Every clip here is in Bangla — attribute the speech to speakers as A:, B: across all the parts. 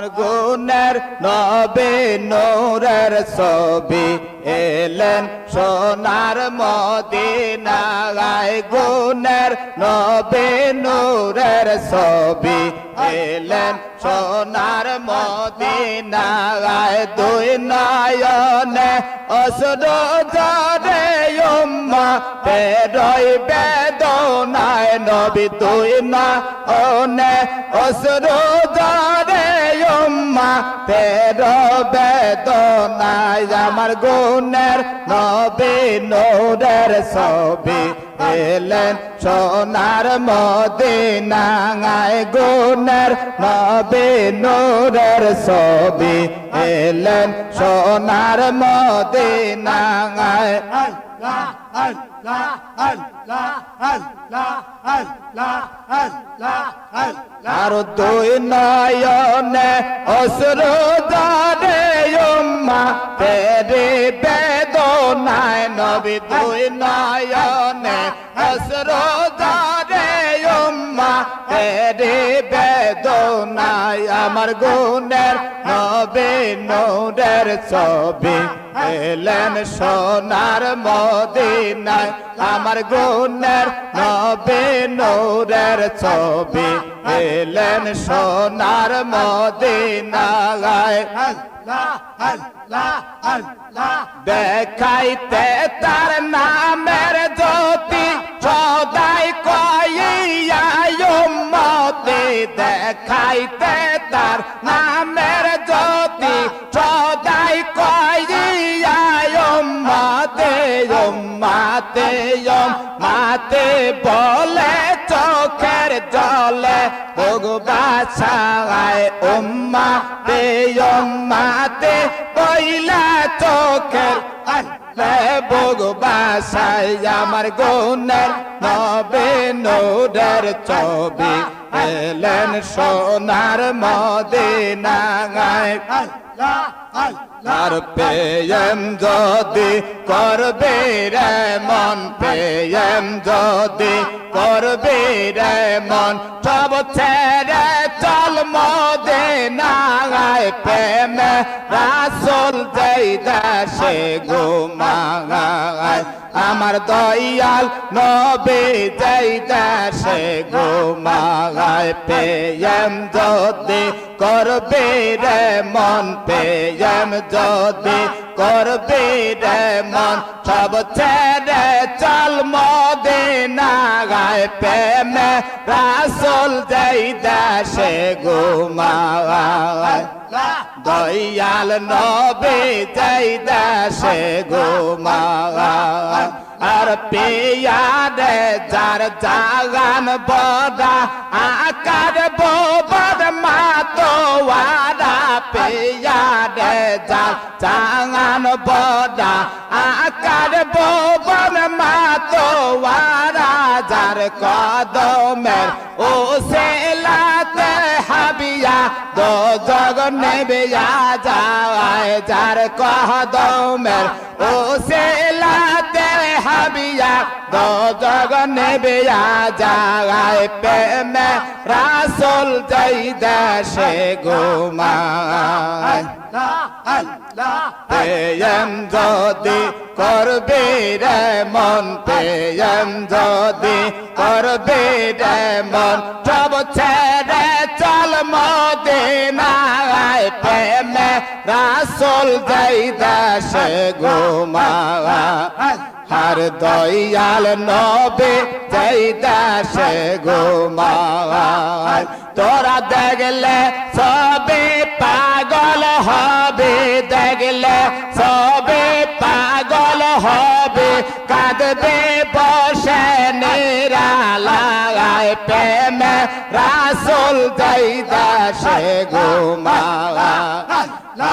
A: আমার গুণের নবে নূরের ছবি এলেন সোনার মদিনায়। গুণের নবে নূরের ছবি এলেন সোনার মদিনায়। দুই নয়নে অসুর উম্মা পেরই বেদনায় নবী দুই নয়নে অসুর জরে উম্মা পের বেদনায় আমার গুণের নবী নূরের ছবি এলেন। সোনার মদিনায় গুণের নবী নূরের ছবি এলেন। সোনার মদিনায় আর দুই নয়নে অসুর দারে উম্মা, তেরে বেদনায় নবী দুই নয়নে অসুর দারে উম্মা, তেরে বেদনায় আমার গুণের নবী নূরের ছবি। এলেন সোনার মদিনায় আমার গুণের নবে নৌরের ছবি। এলেন সোনার মদিনায়। দেখাইতে তার নামের জ্যোতি। মাতে মাতে বলে চোখের জলে। ভগবাসায় উম্মা তে মাতে কইলা চোখের ভগবাসায় আমার গুণের নবে নোডের ছবি। এলেন সোনার
B: আল্লাহ
A: আর পেয়ম যদি করবে রে মন পেয়ম যদি করবে রে মন, সব ছেড়ে চল মদে নাগায় প্রেমে রাসুল যেই দেশে ঘুমাগায়। আমার দয়াল নবে যেই দেশে ঘুমাগায়। পেয়ম যদি করবে রে মন পেয়ম যদি করবে রে মন, সব ছেড়ে চল মদে নাগায় প্রেমে রাসুল যেই দেশে ঘুমাগায়। দয়াল নবে যাই দাসে গোমাগান আর পেয়ারে যার জাগান বদা, আকার বোবর মাতো ওয়ারা পেয়ারে যার জাগান বদা, আকার বোবর মাতো ওয়ারা যার কদমের ও সেলাতে জগ নেবে যায় যার কদমের ও সেলাতে হাবিয়া দো জগ নেবে যায় প্রেমে রাসুল যাই দেশে ঘুমায়। পেয়ম যদি করবে রে মন পেয়ম যদি করবে রে মন, সব ছেড়ে রাসুল দেশে ঘুমাওয়া। আর দয়াল নবে যাই দেশে ঘুমাওয়ায় তোরা দেখলে সবে পাগল হবে, দেখলে সবে পাগল হবে। কাঁদবে বসে নিরালায় প্রেমে। রাসুল যাই দেশে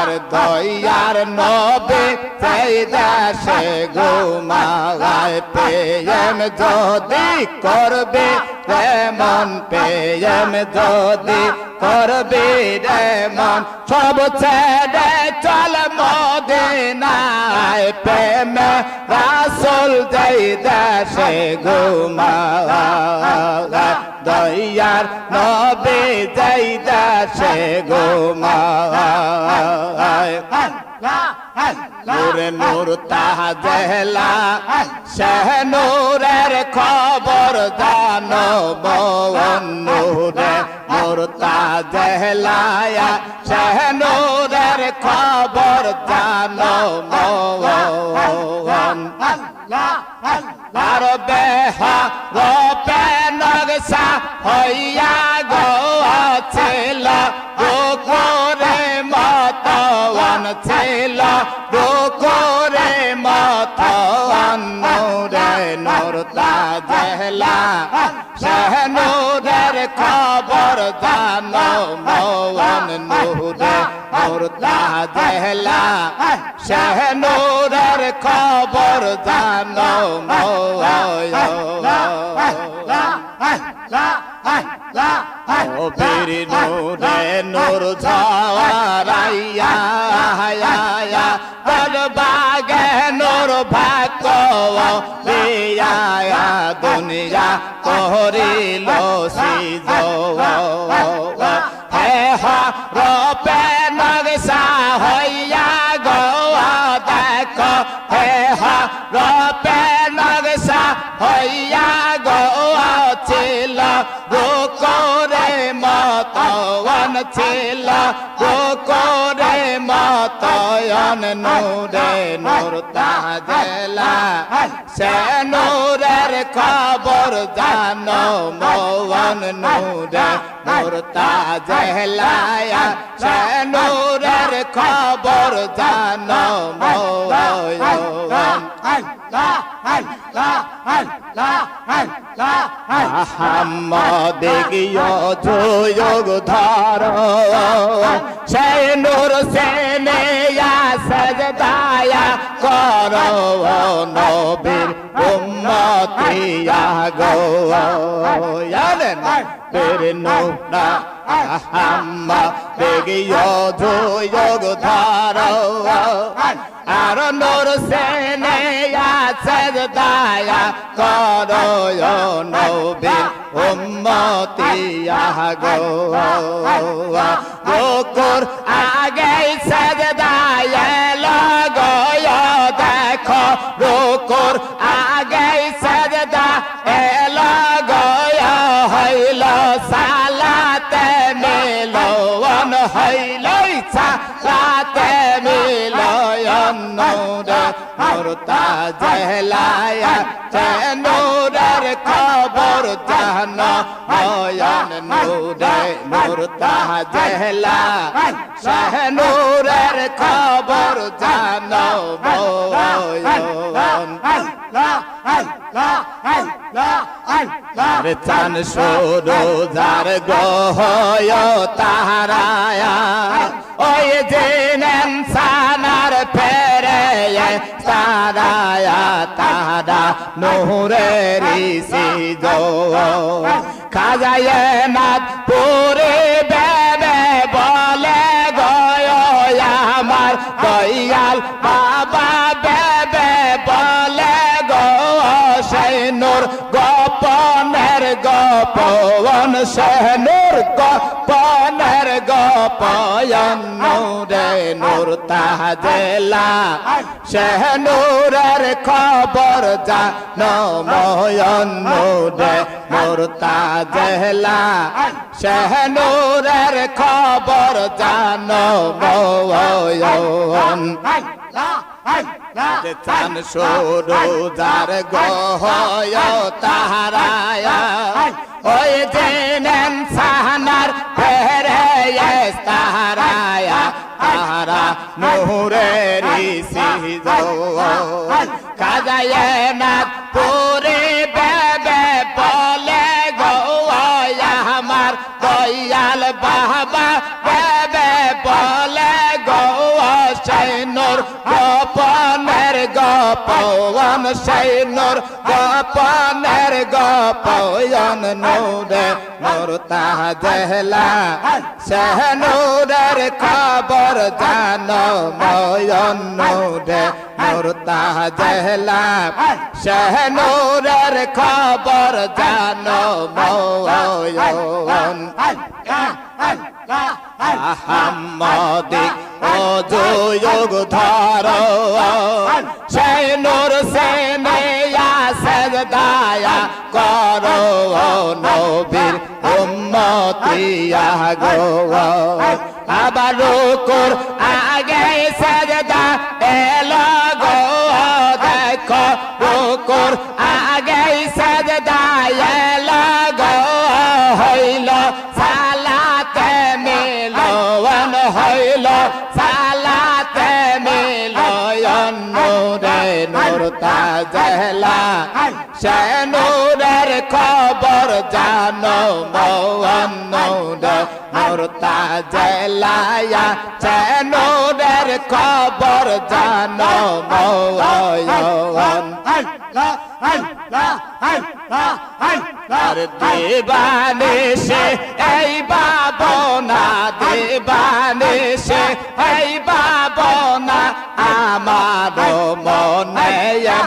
A: আর দয়ার নবে সেই দেশে ঘুমাগায় পেয়ম যদি করবে রেমন পেয়ম যদি করবে রেমন সব ছেড়ে চল মদে মদিনায়, প্রেম রাসুল যাই দেশে ঘুমাগায় দয়ার নবে যাই দাসে গোমায় নূরে নূর তাজেলা শেহনুরের খবর জানো বন নূরে। নূর তাজেলায়া শেহনুরের খবর জানো মন আর বেহা রূপে নকশা হইয়া গো ছিল দুকুরে মতওয়ান ছিল দুকুরে মতওয়ান নূরে নূর তাজেলা শাহনুরের খবর জানো নূর তাজেলা শাহনুরের খবর জানো ও বীর নূরে নূর ঝাওয়ারাইয়া হায়া তল বাগে নূর ভাগ লিয়া দুনিয়া করিল সিজ হে হা রূপে ছিল গোকরে মতয়ন নূরে নূর তাজেলা। সে নূরের খবর জানো মওয়ান নূরে নূর তাজেলায়া সে নূরের খবর জানো মওয়ান গিয় যোগ ধর সেই নূর সেনে সজদায়া কর নবীর উম্মতিয়া গো জানেন তের নোনা আহম্মদ গিয় যোগ ধর আর নূর সেনে সজদায়া কর নবীর উম্মতিয়া গো গোকুর আগে সজদায় নূর তাজলায়া নূরের খবর জানো, নয়ন নূরে নূর তাজলা শাহ নূরের খবর জানো আরে চান সরো গহয় তাহারায়া, ওই জেনেন সানার ফেরে তারায়া তারা নহরের খাজায় নাথ পুরে বেবে বলে গয় আমার দয়াল বাবা। বেবে বলে গো গোপনের গোপন সেনুর গোপনের গোপয়ন নূরে নূর শেহ সেনুরের খবর জানো ময়ন নূরে নূর তাজেলা সেনুরের খবর জানো ময়ন যে চান সরু যার গহয় তাহারায়া। ওই জেনেন সাহানার ফেরে তাহারায়া। তাহারা নহরের সিজ কাজায় না পুরে গোপন সৈনর গোপনের গোপন নূরে নূর তাজলা সেহনুরের খবর জানো ময়ন নূরে নূর তাজলা সেহনুরের নূরের খবর জানো ময়ন। আহাম্মদিক ও যোগ ধর। সেই সেনেয়া সে কর নবীর উম্মতিয়া গো আবার রুকুর সে নূরের খবর জানো মৌন নূর নূর তাজলায়া সে নূরের খবর জানো মৌন আর দেবানে সে, এই বাবনা, দেবানে সে, এই বাবনা আমার মনে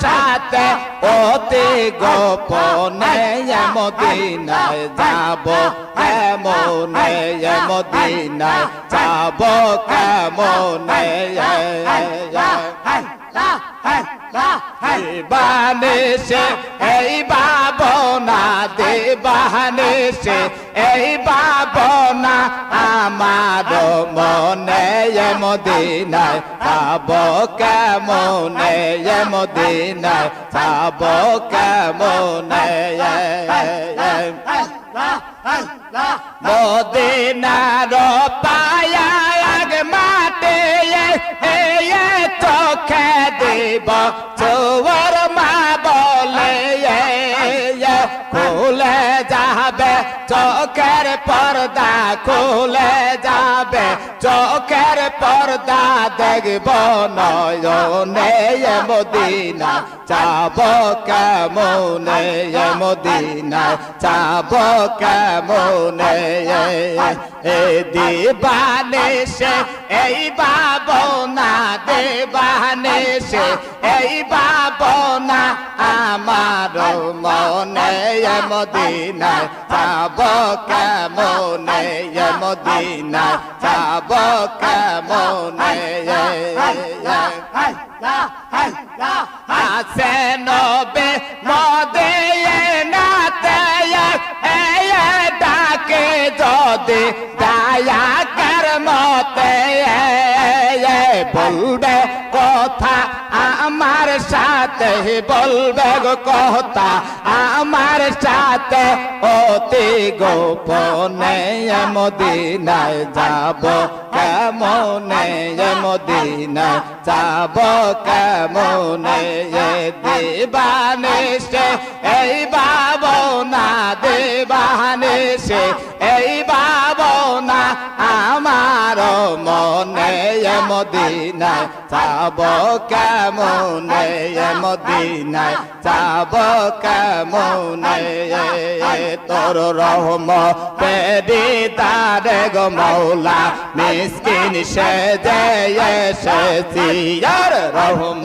A: সাথে অতি গোপনে মদিনায় যাব কেমনে মদিনায় যাব কেমনে বানেশে এই বাবনা দেবানে সে এই বাবনা আমার মনে মদিনায় যাব কেমনে মদিনায় যাব কেমনে মদিনার পায়া মাটে চোখে দেব চোর পর্দা খুলে যাবে, চোখের পর্দা দেখব নয়নে মদিনা, চাব কেমনে মদিনা, চাব কেমনে এ দিবানে সে এই বাবনা দেবানে সে, এই বাবনা আমার মনে মদিনায় যাব কেমনে মদিনায় যাব কেমনে আসে নবে মদে যদি দয়া কর কথা আমার সাথে বলবে গো কথা আমার সাথে অতি গোপনে মদিনায় যাব কেমনে মদিনায় যাব কেমনে? দেবানে সে এই বাবনা দেবানে সে এই বাবনা আমার মনে মদিনায় যাব কেমনে? মদিনায় যাব কেমনে? তোর রহম পেরি তারে গো মৌলা মিসকিন সে যে এসেছি, আর রহম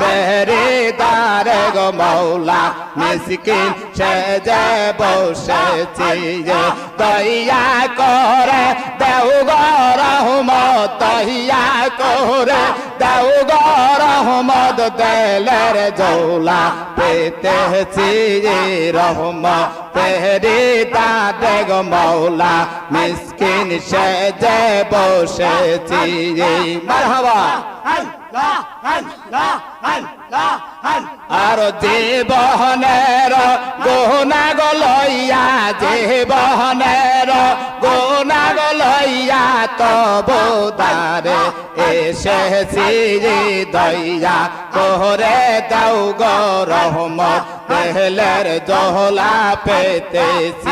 A: পেরি তারে গো মৌলা মিসকিন সে যে বসেছি দয়া করে, দেও গো রহমত দয়া করে, দেও গো রহমত, দেলের জৌলা পেতেছি রহম পেরি দাদে গো মৌলা মিসকিন সে যে বসেছি মারহাবা আর জীবনের গোনা গলইয়া জীবনের গোনা গলইয়া তবুদারে এসেছি দইয়া করে দাও গো রহমত পেহলের জহলা পেতেছি।